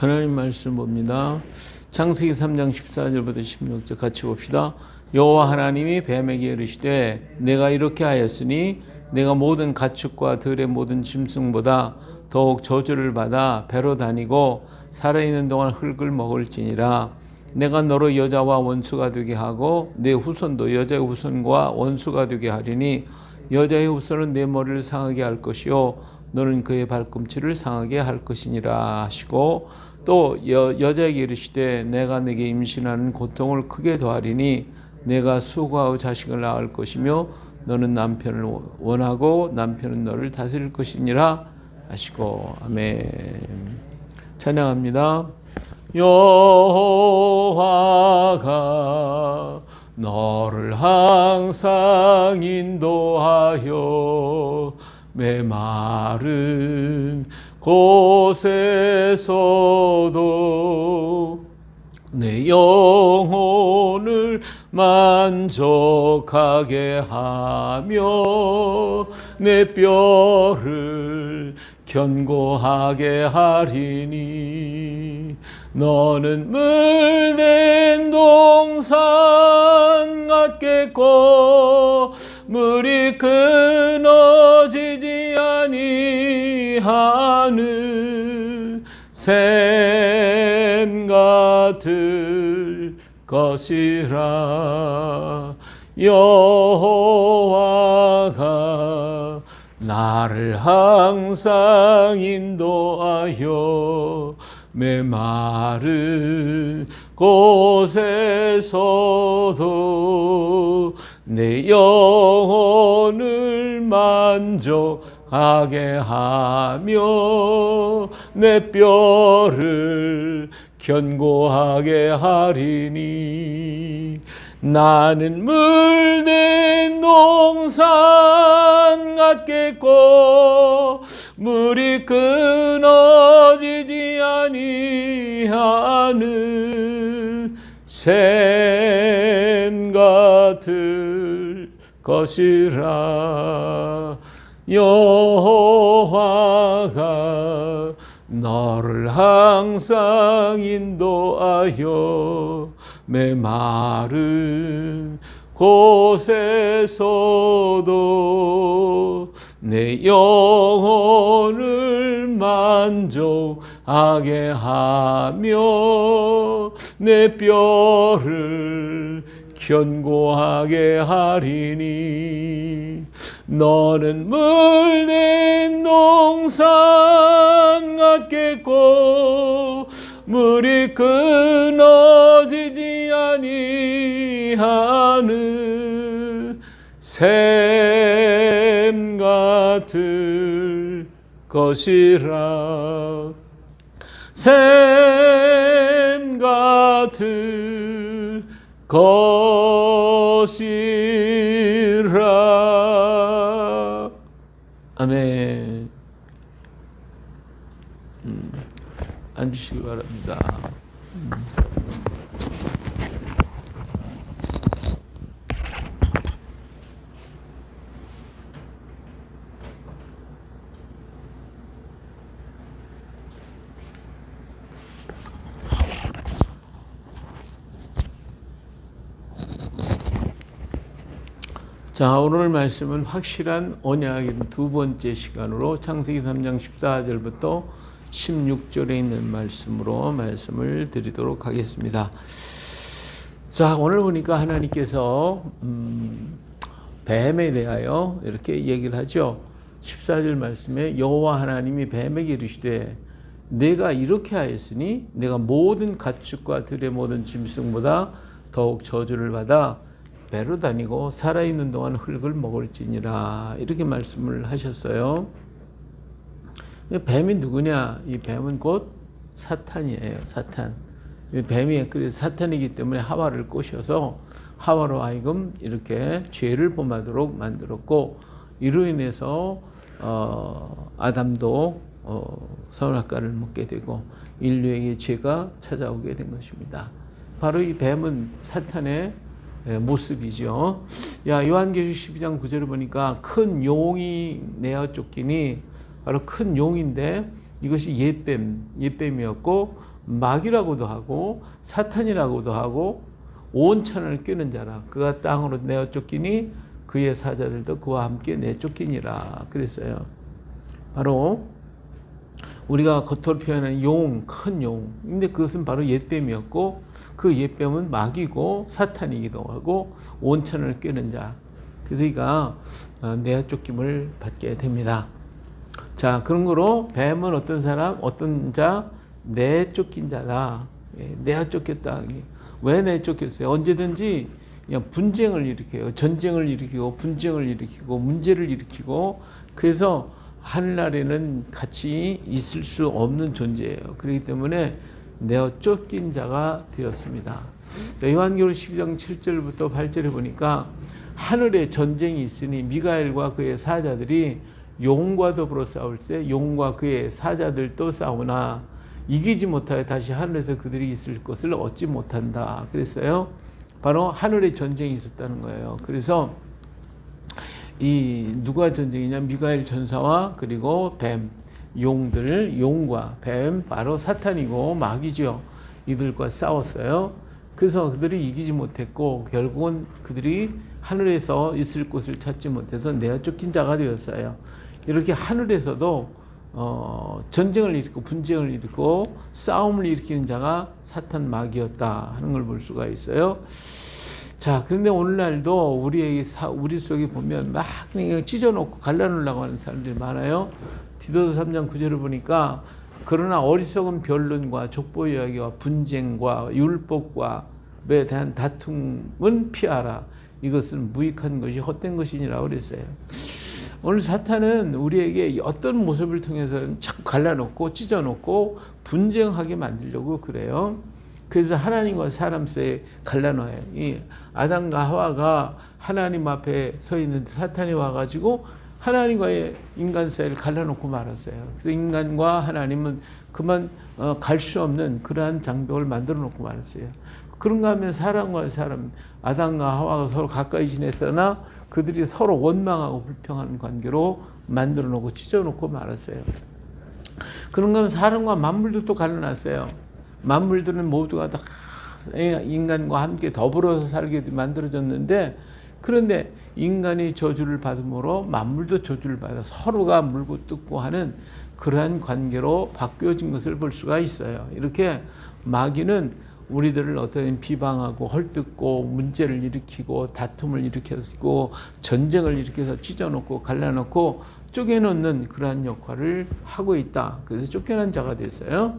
하나님 말씀 봅니다. 창세기 3장 14절부터 16절 같이 봅시다. 여호와 하나님이 뱀에게 이르시되 내가 이렇게 하였으니 내가 모든 가축과 들의 모든 짐승보다 더욱 저주를 받아 배로 다니고 살아있는 동안 흙을 먹을지니라 내가 너로 여자와 원수가 되게 하고 내 후손도 여자의 후손과 원수가 되게 하리니 여자의 후손은 내 머리를 상하게 할 것이요 너는 그의 발꿈치를 상하게 할 것이니라 하시고 또 여, 여자에게 이르시되 내가 내게 임신하는 고통을 크게 더하리니 내가 수고하고 자식을 낳을 것이며 너는 남편을 원하고 남편은 너를 다스릴 것이니라 하시고. 아멘. 찬양합니다. 여호와가 너를 항상 인도하여 메마른 곳에서도 내 영혼을 만족하게 하며 내 뼈를 견고하게 하리니 너는 물된 동산 같겠고 물이 끊어지지 아니하는 샘 같을 것이라. 여호와가 나를 항상 인도하여 메마른 곳에서도 내 영혼을 만족 하게 하며 내 뼈를 견고하게 하리니 나는 물된 동산 같겠고 물이 끊어지지 아니하는 샘 같을 것이라 여호와가 너를 항상 인도하여 메마른 곳에서도 내 영혼을 만족하게 하며 내 뼈를 견고하게 하리니 너는 물된 동산 같겠고 물이 끊어지지 아니하는 샘 같을 것이라. 샘 같을 것이라 아멘 음, 앉으시기 바랍니다 음. 자, 오늘 말씀은 확실한 언약의 두 번째 시간으로 창세기 3장 14절부터 16절에 있는 말씀으로 말씀을 드리도록 하겠습니다. 자, 오늘 보니까 하나님께서 음, 뱀에 대하여 이렇게 얘기를 하죠. 14절 말씀에 여호와 하나님이 뱀에게 이르시되 내가 이렇게 하였으니 내가 모든 가축과 들의 모든 짐승보다 더욱 저주를 받아 배로 다니고 살아있는 동안 흙을 먹을지니라 이렇게 말씀을 하셨어요. 뱀이 누구냐? 이 뱀은 곧 사탄이에요. 사탄. 뱀이 그래서 사탄이기 때문에 하와를 꼬셔서 하와로 하여금 이렇게 죄를 범하도록 만들었고 이로 인해서 어, 아담도 어, 선악과를 먹게 되고 인류에게 죄가 찾아오게 된 것입니다. 바로 이 뱀은 사탄의 예, 모습이죠. 야, 요한계시 12장 9절을 보니까 큰 용이 내어 쫓기니 바로 큰 용인데 이것이 옛뱀, 옛뱀이었고 마귀라고도 하고 사탄이라고도 하고 온 천을 뀌는 자라 그가 땅으로 내어 쫓기니 그의 사자들도 그와 함께 내쫓기니라 그랬어요. 바로 우리가 겉으로 표현하는 용, 큰 용. 근데 그것은 바로 옛뱀이었고 그 옛뱀은 마귀고 사탄이기도 하고 온천을 꿰는 자. 그래서 이가 어, 내어 쫓김을 받게 됩니다. 자, 그런 거로 뱀은 어떤 사람, 어떤 자, 내 쫓긴 자다. 예, 내어 쫓겼다. 왜 내 쫓겼어요? 언제든지 그냥 분쟁을 일으켜요. 전쟁을 일으키고 분쟁을 일으키고 문제를 일으키고 그래서 하늘나라에는 같이 있을 수 없는 존재예요. 그렇기 때문에 내어 쫓긴 자가 되었습니다. 요한계시록 12장 7절부터 8절에 보니까 하늘에 전쟁이 있으니 미가엘과 그의 사자들이 용과 더불어 싸울 때 용과 그의 사자들도 싸우나 이기지 못하여 다시 하늘에서 그들이 있을 것을 얻지 못한다. 그랬어요. 바로 하늘에 전쟁이 있었다는 거예요. 그래서 이 누가 전쟁이냐 미가엘 전사와 그리고 뱀 용들 용과 뱀 바로 사탄이고 마귀죠. 이들과 싸웠어요. 그래서 그들이 이기지 못했고 결국은 그들이 하늘에서 있을 곳을 찾지 못해서 내어 쫓긴 자가 되었어요. 이렇게 하늘에서도 어, 전쟁을 일으키고 분쟁을 일으키고 싸움을 일으키는 자가 사탄 마귀였다 하는 걸 볼 수가 있어요. 자, 그런데 오늘날도 우리에게 사, 우리 속에 보면 막 찢어놓고 갈라놓으려고 하는 사람들이 많아요. 디도서 3장 9절을 보니까 그러나 어리석은 변론과 족보 이야기와 분쟁과 율법과 에 대한 다툼은 피하라. 이것은 무익한 것이 헛된 것이니라 그랬어요. 오늘 사탄은 우리에게 어떤 모습을 통해서 자꾸 갈라놓고 찢어놓고 분쟁하게 만들려고 그래요. 그래서 하나님과 사람 사이에 갈라놔요. 이 아담과 하와가 하나님 앞에 서 있는데 사탄이 와가지고 하나님과의 인간 사이를 갈라놓고 말았어요. 그래서 인간과 하나님은 그만 어, 갈수 없는 그러한 장벽을 만들어 놓고 말았어요. 그런가 하면 사람과 사람, 아담과 하와가 서로 가까이 지냈으나 그들이 서로 원망하고 불평하는 관계로 만들어 놓고 찢어 놓고 말았어요. 그런가 하면 사람과 만물도 또 갈라놨어요. 만물들은 모두가 다 인간과 함께 더불어서 살게 만들어졌는데 그런데 인간이 저주를 받음으로 만물도 저주를 받아 서로가 물고 뜯고 하는 그러한 관계로 바뀌어진 것을 볼 수가 있어요. 이렇게 마귀는 우리들을 어떤 비방하고 헐뜯고 문제를 일으키고 다툼을 일으켰고 전쟁을 일으켜서 찢어놓고 갈라놓고 쪼개놓는 그러한 역할을 하고 있다. 그래서 쫓겨난 자가 됐어요.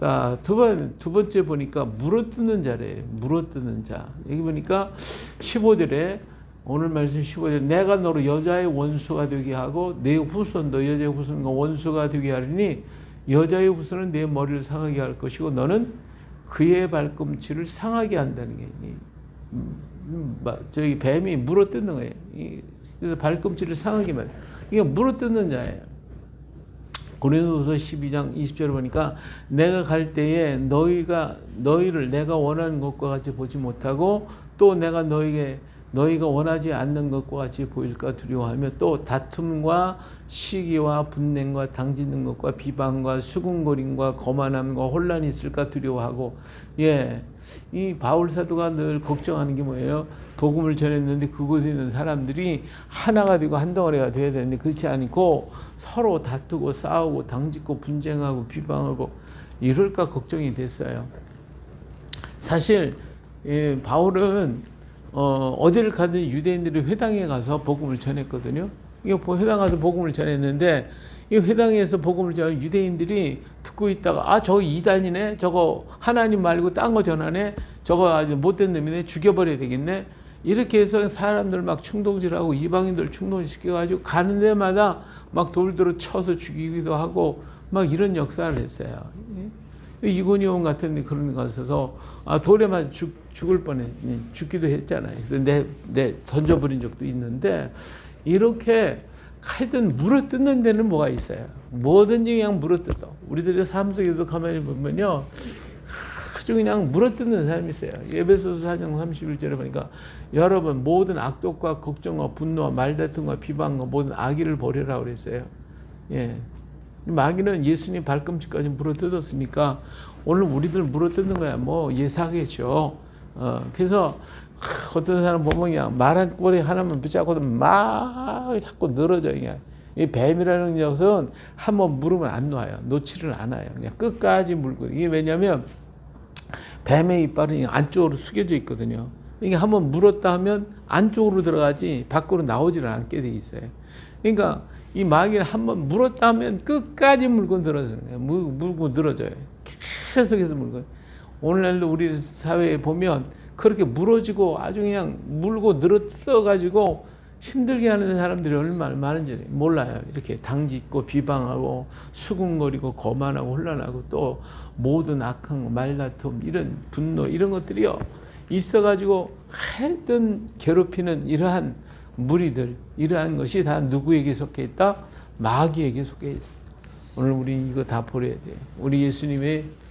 아, 두 번, 두 번째 보니까 물어뜯는 자래. 물어뜯는 자. 여기 보니까 15절에 오늘 말씀 15절 내가 너로 여자의 원수가 되게 하고 내 후손도 여자의 후손과 원수가 되게 하리니 여자의 후손은 내 머리를 상하게 할 것이고 너는 그의 발꿈치를 상하게 한다는 게 음, 저기 뱀이 물어뜯는 거예요. 그래서 발꿈치를 상하게 만 이게 물어뜯는 자예요. 고린도서 12장 20절을 보니까 내가 갈 때에 너희가 너희를 내가 원하는 것과 같이 보지 못하고 또 내가 너희에게 너희가 원하지 않는 것과 같이 보일까 두려워하며 또 다툼과 시기와 분냉과 당짓는 것과 비방과 수군거림과 거만함과 혼란이 있을까 두려워하고 예. 이 바울 사도가 늘 걱정하는 게 뭐예요? 복음을 전했는데 그곳에 있는 사람들이 하나가 되고 한 덩어리가 돼야 되는데 그렇지 않고 서로 다투고 싸우고 당짓고 분쟁하고 비방하고 이럴까 걱정이 됐어요. 사실 예, 바울은 어, 어디를 가든 유대인들이 회당에 가서 복음을 전했거든요. 이거 회당 가서 복음을 전했는데 이 회당에서 복음을 전한 유대인들이 듣고 있다가 아 저거 이단이네? 저거 하나님 말고 딴 거 전하네? 저거 아주 못된 놈이네? 죽여버려야 되겠네? 이렇게 해서 사람들 막 충동질하고 이방인들 충동시켜가지고 가는 데마다 막 돌들어 쳐서 죽이기도 하고 막 이런 역사를 했어요. 이고니온 같은 그런 것에서 아 돌에 맞아 죽, 죽을 뻔했 죽기도 했잖아요. 그래서 내, 내 던져버린 적도 있는데 이렇게 하여튼 물어 뜯는 데는 뭐가 있어요. 뭐든지 그냥 물어 뜯어. 우리들의 삶 속에도 가만히 보면요. 아주 그냥 물어 뜯는 사람이 있어요. 예배소서 4장 31절에 보니까 여러분 모든 악독과 걱정과 분노와 말다툼과 비방과 모든 악의를 버리라 그랬어요. 예. 마귀는 예수님 발꿈치까지 물어 뜯었으니까 오늘 우리들 물어 뜯는 거야 뭐 예사겠죠. 어, 그래서 하, 어떤 사람 보면 그냥 말한 꼬리 하나만 붙잡고도 막 자꾸 늘어져 그냥. 이 뱀이라는 녀석은 한번 물으면 안 놔요. 놓지를 않아요. 그냥 끝까지 물고 이게 왜냐하면 뱀의 이빨은 안쪽으로 숙여져 있거든요. 이게 한번 물었다 하면 안쪽으로 들어가지 밖으로 나오지를 않게 돼 있어요. 그러니까 이 마귀를 한번 물었다 하면 끝까지 물고. 물, 물고 늘어져요. 계속해서 물고. 오늘날도 우리 사회에 보면 그렇게 물어지고 아주 그냥 물고 늘어뜨가지고 힘들게 하는 사람들이 얼마나 많은지 몰라요. 이렇게 당짓고 비방하고 수군거리고 거만하고 혼란하고 또 모든 악한 거, 말다툼 이런 분노 이런 것들이요 있어가지고 하여튼 괴롭히는 이러한 무리들 이러한 것이 다 누구에게 속해 있다? 마귀에게 속해 있어. 오늘 우리 이거 다 버려야 돼. 우리 예수님의 아,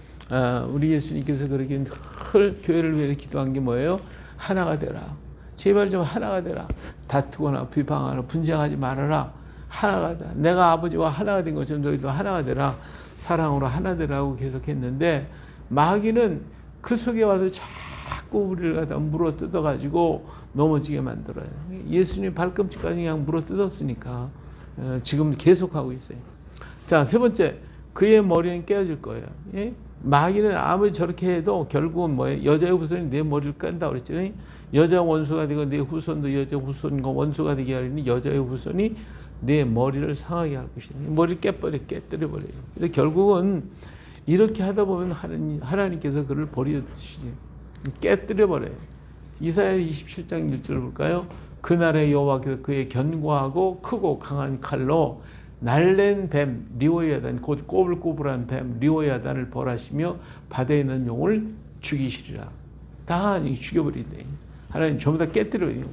우리 예수님께서 그렇게 늘 교회를 위해서 기도한 게 뭐예요? 하나가 되라. 제발 좀 하나가 되라. 다투거나 비방하거나 분쟁하지 말아라. 하나가 되라. 내가 아버지와 하나가 된 것처럼 너희도 하나가 되라. 사랑으로 하나 되라고 계속했는데 마귀는 그 속에 와서 자꾸 우리를 갖다 물어 뜯어가지고 넘어지게 만들어요. 예수님 발꿈치까지 그냥 물어 뜯었으니까 어, 지금 계속하고 있어요. 자, 세 번째. 그의 머리는 깨어질 거예요. 예? 마귀는 아무리 저렇게 해도 결국은 뭐예요? 여자의 후손이 내 머리를 깐다 그랬잖아요. 여자 원수가 되고 내 후손도 여자 후손과 원수가 되게 하려니 여자의 후손이 내 머리를 상하게 할 것이다. 머리를 깨버려, 깨뜨려 버려요. 그래서 결국은 이렇게 하다 보면 하나님, 하나님께서 그를 버려주시지. 깨뜨려 버려요. 이사야 27장 1절을 볼까요? 그날의 여호와께서 그의 견고하고 크고 강한 칼로 날랜 뱀 리오야단 곧 꼬불꼬불한 뱀 리오야단을 벌하시며 바다에 있는 용을 죽이시리라. 다 죽여버린대. 하나님 전부 다 깨뜨려요.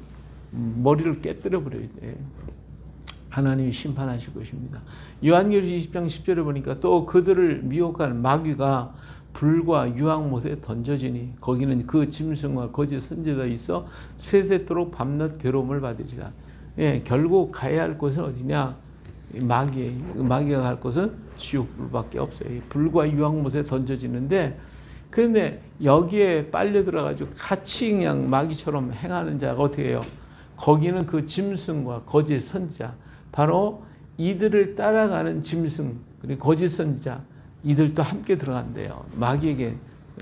머리를 깨뜨려 버려야 돼. 하나님이 심판하실 것입니다. 요한계시록 20장 10절에 보니까 또 그들을 미혹한 마귀가 불과 유황못에 던져지니 거기는 그 짐승과 거짓 선지자 있어 세세토록 밤낮 괴로움을 받으리라. 예, 결국 가야 할 곳은 어디냐? 마귀, 마귀가 갈 곳은 지옥불밖에 없어요. 불과 유황못에 던져지는데, 그런데 여기에 빨려 들어가지고 같이 그냥 마귀처럼 행하는 자가 어떻게 해요? 거기는 그 짐승과 거짓 선지자, 바로 이들을 따라가는 짐승, 그리고 거짓 선지자, 이들도 함께 들어간대요. 마귀에게.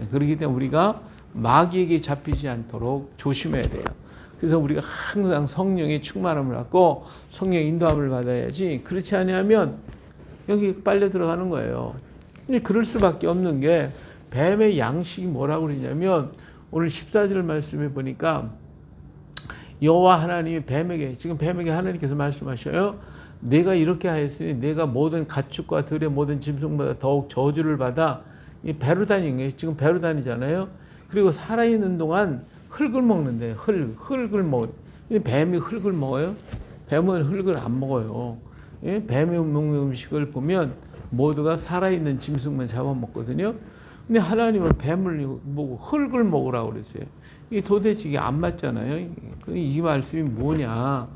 그렇기 때문에 우리가 마귀에게 잡히지 않도록 조심해야 돼요. 그래서 우리가 항상 성령의 충만함을 갖고 성령의 인도함을 받아야지 그렇지 않으면 여기 빨려 들어가는 거예요. 근데 그럴 수밖에 없는 게 뱀의 양식이 뭐라고 그러냐면 오늘 14절 말씀해 보니까 여호와 하나님이 뱀에게 지금 뱀에게 하나님께서 말씀하셔요. 내가 이렇게 하였으니 내가 모든 가축과 들의 모든 짐승보다 더욱 저주를 받아 이 배로 다니는 게 지금 배로 다니잖아요. 그리고 살아있는 동안 흙을 먹는데 흙, 흙을 먹. 뱀이 흙을 먹어요? 뱀은 흙을 안 먹어요. 예? 뱀이 먹는 음식을 보면 모두가 살아있는 짐승만 잡아먹거든요. 근데 하나님은 뱀을 보고 흙을 먹으라고 그랬어요. 이게 도대체 이게 안 맞잖아요. 이 말씀이 뭐냐.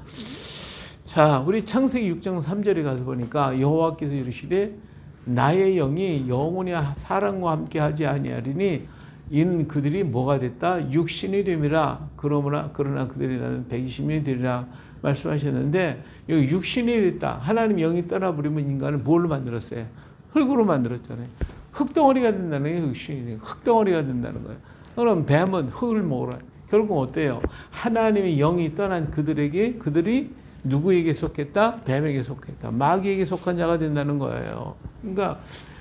자, 우리 창세기 6장 3절에 가서 보니까 여호와께서 이르시되 나의 영이 영원히 사람과 함께 하지 아니하리니 이는 그들이 뭐가 됐다? 육신이 됨이라. 그러나 그러나 그들이 나는 120년이 되리라 말씀하셨는데 여기 육신이 됐다. 하나님 영이 떠나버리면 인간을 뭘로 만들었어요? 흙으로 만들었잖아요. 흙덩어리가 된다는 게 육신이 돼요. 흙덩어리가 된다는 거예요. 그럼 뱀은 흙을 먹으라. 결국 어때요? 하나님의 영이 떠난 그들에게 그들이 누구에게 속했다? 뱀에게 속했다. 마귀에게 속한 자가 된다는 거예요. 그러니까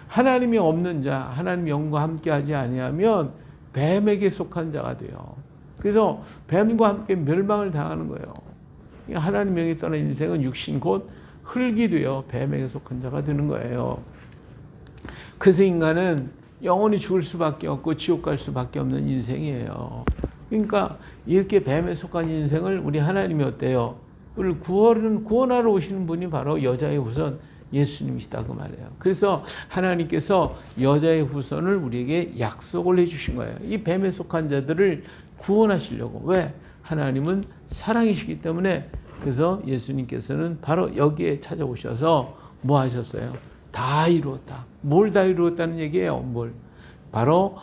하나님이 없는 자, 하나님 영과 함께 하지 아니하면 뱀에게 속한 자가 돼요. 그래서 뱀과 함께 멸망을 당하는 거예요. 하나님 영이 떠난 인생은 육신 곧 흙이 되어 뱀에게 속한 자가 되는 거예요. 그래서 인간은 영원히 죽을 수밖에 없고 지옥 갈 수밖에 없는 인생이에요. 그러니까 이렇게 뱀에 속한 인생을 우리 하나님이 어때요? 우리 구원하러 오시는 분이 바로 여자의 후손 예수님이시다 그 말이에요. 그래서 하나님께서 여자의 후손을 우리에게 약속을 해주신 거예요. 이 뱀에 속한 자들을 구원하시려고 왜? 하나님은 사랑이시기 때문에 그래서 예수님께서는 바로 여기에 찾아오셔서 뭐 하셨어요? 다 이루었다. 뭘 다 이루었다는 얘기예요. 뭘? 바로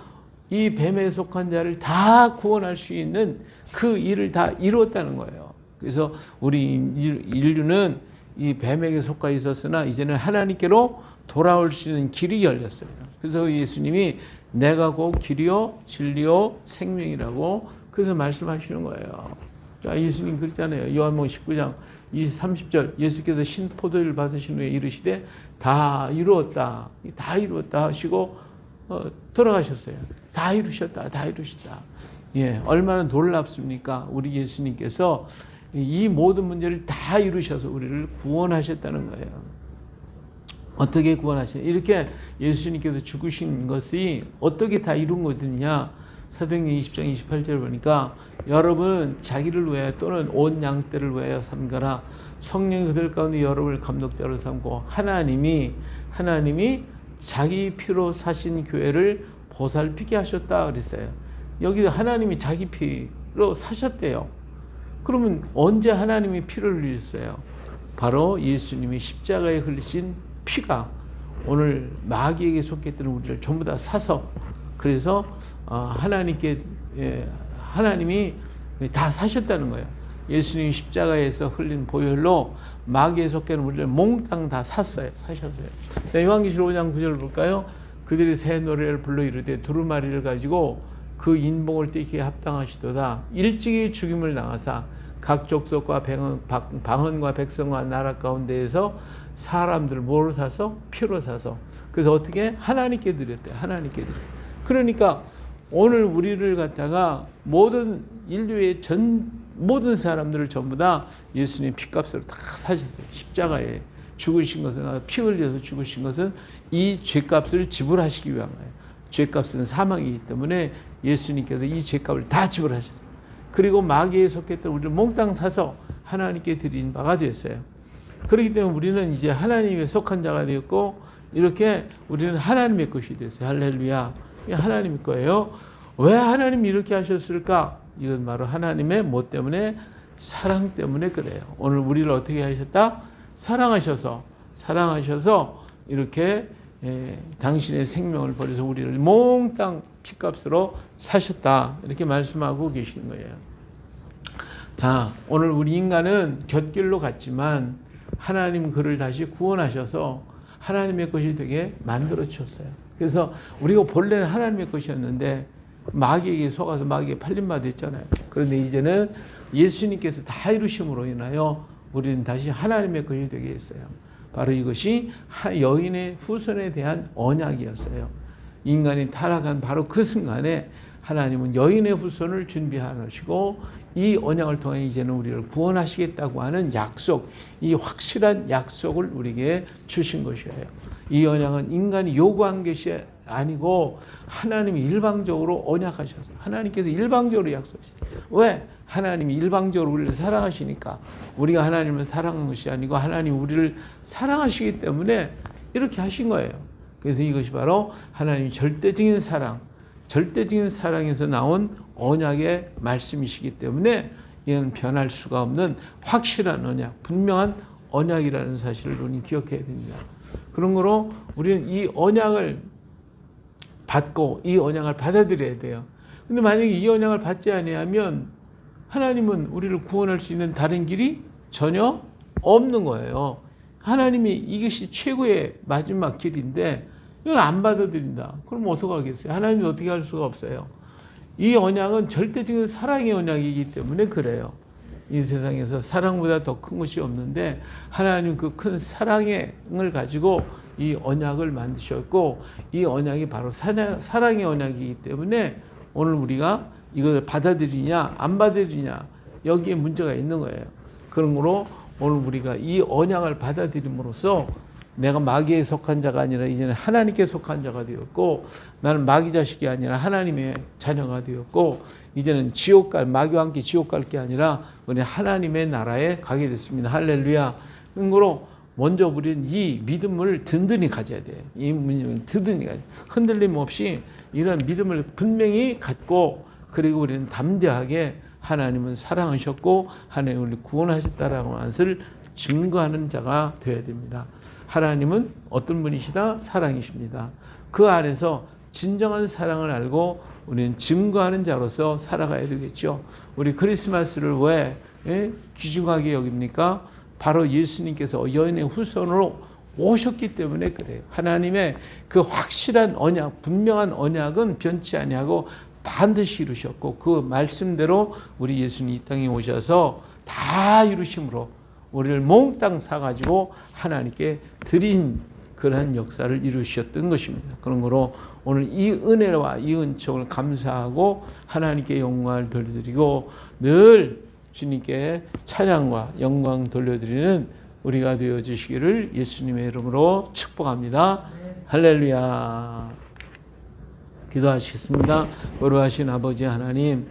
이 뱀에 속한 자를 다 구원할 수 있는 그 일을 다 이루었다는 거예요. 그래서 우리 인류는 이 뱀에게 속하 있었으나 이제는 하나님께로 돌아올 수 있는 길이 열렸어요. 그래서 예수님이 내가 곧 길이요 진리요 생명이라고 그래서 말씀하시는 거예요. 자, 예수님 그랬잖아요. 요한복음 19장 30절 예수께서 신포도를 받으신 후에 이르시되 다 이루었다. 다 이루었다 하시고 어, 돌아가셨어요. 다 이루셨다. 다 이루셨다. 예, 얼마나 놀랍습니까? 우리 예수님께서 이 모든 문제를 다 이루셔서 우리를 구원하셨다는 거예요. 어떻게 구원하시냐? 이렇게 예수님께서 죽으신 것이 어떻게 다 이룬 거냐? 사도행전 20장 28절 보니까 여러분 자기를 위하여 또는 온 양떼를 위하여 삼가라 성령이 그들 가운데 여러분을 감독자로 삼고 하나님이 하나님이 자기 피로 사신 교회를 보살피게 하셨다 그랬어요. 여기 하나님이 자기 피로 사셨대요. 그러면 언제 하나님이 피를 흘리셨어요? 바로 예수님이 십자가에 흘리신 피가 오늘 마귀에게 속했던 우리를 전부 다 사서 그래서 어, 하나님께 예, 하나님이 다 사셨다는 거예요. 예수님이 십자가에서 흘린 보혈로 마귀에 있는 우리를 몽땅 다 샀어요. 사셨어요. 자, 요한계시록 5장 9절 볼까요? 그들이 새 노래를 불러 이르되 두루마리를 가지고 그 인봉을 떼기에 합당하시도다. 일찍이 죽임을 당하사 각 족속과 방언과 백성과 나라 가운데에서 사람들 뭐로 사서 피로 사서 그래서 어떻게 하나님께 드렸대 하나님께 드렸. 그러니까 오늘 우리를 갖다가 모든 인류의 전 모든 사람들을 전부 다 예수님 피값으로 다 사셨어요. 십자가에 죽으신 것은 피 흘려서 죽으신 것은 이 죄값을 지불하시기 위한 거예요. 죄값은 사망이기 때문에 예수님께서 이 죄값을 다 지불하셨어요. 그리고 마귀에 속했던 우리를 몽땅 사서 하나님께 드린 바가 되었어요. 그렇기 때문에 우리는 이제 하나님에 속한 자가 되었고 이렇게 우리는 하나님의 것이 됐어요. 할렐루야. 하나님 거예요. 왜 하나님이 이렇게 하셨을까? 이건 바로 하나님의 뭐 때문에 사랑 때문에 그래요. 오늘 우리를 어떻게 하셨다? 사랑하셔서 사랑하셔서 이렇게 예, 당신의 생명을 버려서 우리를 몽땅 피값으로 사셨다. 이렇게 말씀하고 계시는 거예요. 자, 오늘 우리 인간은 곁길로 갔지만 하나님 그를 다시 구원하셔서 하나님의 것이 되게 만들어 주셨어요. 그래서 우리가 본래는 하나님의 것이었는데 마귀에게 속아서 마귀에 팔린 바 됐잖아요. 그런데 이제는 예수님께서 다 이루심으로 인하여 우리는 다시 하나님의 것이 되게 했어요. 바로 이것이 여인의 후손에 대한 언약이었어요. 인간이 타락한 바로 그 순간에 하나님은 여인의 후손을 준비하시고 이 언약을 통해 이제는 우리를 구원하시겠다고 하는 약속, 이 확실한 약속을 우리에게 주신 것이에요. 이 언약은 인간이 요구한 것이 아니고 하나님이 일방적으로 언약하셔서 하나님께서 일방적으로 약속하셨어요. 왜? 하나님이 일방적으로 우리를 사랑하시니까 우리가 하나님을 사랑한 것이 아니고 하나님 우리를 사랑하시기 때문에 이렇게 하신 거예요. 그래서 이것이 바로 하나님 절대적인 사랑, 절대적인 사랑에서 나온 언약의 말씀이시기 때문에 이는 변할 수가 없는 확실한 언약, 분명한 언약이라는 사실을 우리 기억해야 됩니다. 그런 거로 우리는 이 언약을 받고 이 언약을 받아들여야 돼요. 근데 만약에 이 언약을 받지 아니하면 하나님은 우리를 구원할 수 있는 다른 길이 전혀 없는 거예요. 하나님이 이것이 최고의 마지막 길인데 이걸 안 받아들인다. 그럼 어떡하겠어요? 하나님이 어떻게 할 수가 없어요. 이 언약은 절대적인 사랑의 언약이기 때문에 그래요. 이 세상에서 사랑보다 더 큰 것이 없는데 하나님 그 큰 사랑을 가지고 이 언약을 만드셨고 이 언약이 바로 사랑의 언약이기 때문에 오늘 우리가 이것을 받아들이냐 안 받아들이냐 여기에 문제가 있는 거예요. 그런 거로 오늘 우리가 이 언약을 받아들임으로써 내가 마귀에 속한 자가 아니라 이제는 하나님께 속한 자가 되었고 나는 마귀 자식이 아니라 하나님의 자녀가 되었고 이제는 지옥 갈 마귀와 함께 지옥 갈 게 아니라 우리 하나님의 나라에 가게 됐습니다. 할렐루야. 그러므로 먼저 우리는 이 믿음을 든든히 가져야 돼요. 이 믿음을 든든히 가져. 흔들림 없이 이런 믿음을 분명히 갖고 그리고 우리는 담대하게 하나님은 사랑하셨고 하나님 우리 구원하셨다라는 것을 증거하는 자가 되어야 됩니다. 하나님은 어떤 분이시다? 사랑이십니다. 그 안에서 진정한 사랑을 알고 우리는 증거하는 자로서 살아가야 되겠죠. 우리 크리스마스를 왜 예? 귀중하게 여깁니까? 바로 예수님께서 여인의 후손으로 오셨기 때문에 그래요. 하나님의 그 확실한 언약, 분명한 언약은 변치 아니하고 반드시 이루셨고 그 말씀대로 우리 예수님 이 땅에 오셔서 다 이루심으로 우리를 몽땅 사가지고 하나님께 드린 그러한 역사를 이루셨던 것입니다. 그런 거로 오늘 이 은혜와 이 은총을 감사하고 하나님께 영광을 돌려드리고 늘 주님께 찬양과 영광 돌려드리는 우리가 되어 주시기를 예수님의 이름으로 축복합니다. 할렐루야. 기도하시겠습니다. 거룩하신 아버지 하나님,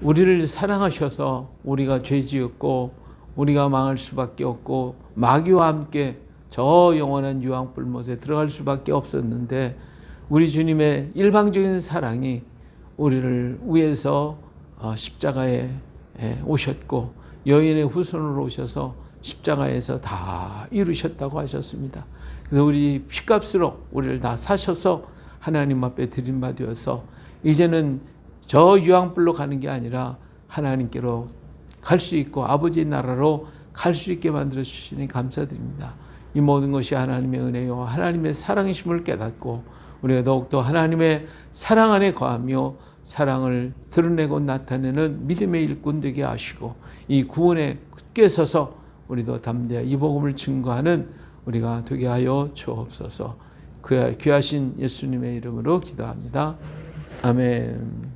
우리를 사랑하셔서 우리가 죄 지었고 우리가 망할 수밖에 없고 마귀와 함께 저 영원한 유황불못에 들어갈 수밖에 없었는데 우리 주님의 일방적인 사랑이 우리를 위해서 어, 십자가에 오셨고 여인의 후손으로 오셔서 십자가에서 다 이루셨다고 하셨습니다. 그래서 우리 피값으로 우리를 다 사셔서 하나님 앞에 드린 바 되어서 이제는 저 유황불로 가는 게 아니라 하나님께로 갈 수 있고 아버지 나라로 갈 수 있게 만들어 주시니 감사드립니다. 이 모든 것이 하나님의 은혜요 하나님의 사랑이심을 깨닫고 우리가 더욱더 하나님의 사랑 안에 거하며 사랑을 드러내고 나타내는 믿음의 일꾼 되게 하시고 이 구원에 굳게 서서 우리도 담대하 이 복음을 증거하는 우리가 되게 하여 주옵소서. 그 귀하신 예수님의 이름으로 기도합니다. 아멘.